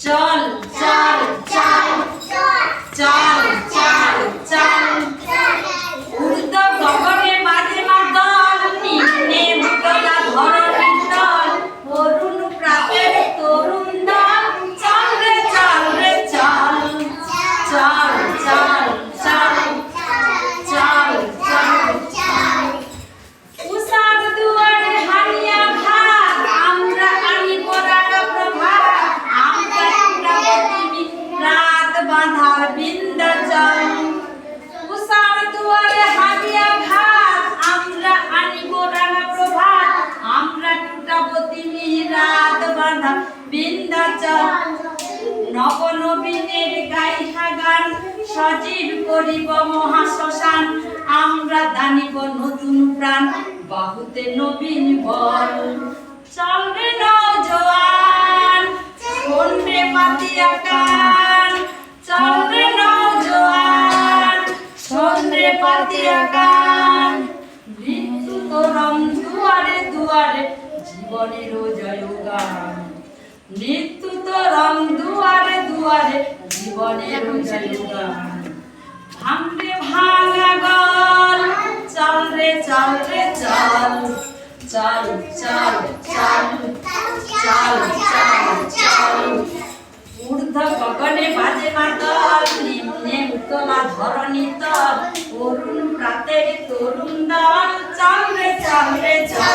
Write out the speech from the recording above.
চল বিন্ধ্যাচল। উষার দুয়ারে হারিয়া ভাত, আমরা আনি পরাগ প্রভাত, আমরা বাঁধা বিন্ধ্যাচল। নবনবীনের গাইহা গান সজীব করিব মহাশ্মশান, আমরা দানিব নতুন প্রাণ, বাহুতে নবীন বল চল রে রে পাতিয়া কান রে পাতিয়া কান মৃত্যু তোরম দুয়ারে দুয়ারে জীবনের জয় গান। মৃত্যু তোরম দুয়ারে দুয়ারে জীবনের জয় গান। ভাঙরে ভাঙা গল, চল রে চল রে চল চল চল অরুণ প্রাতের তরুণ দল চল রে চল রে চল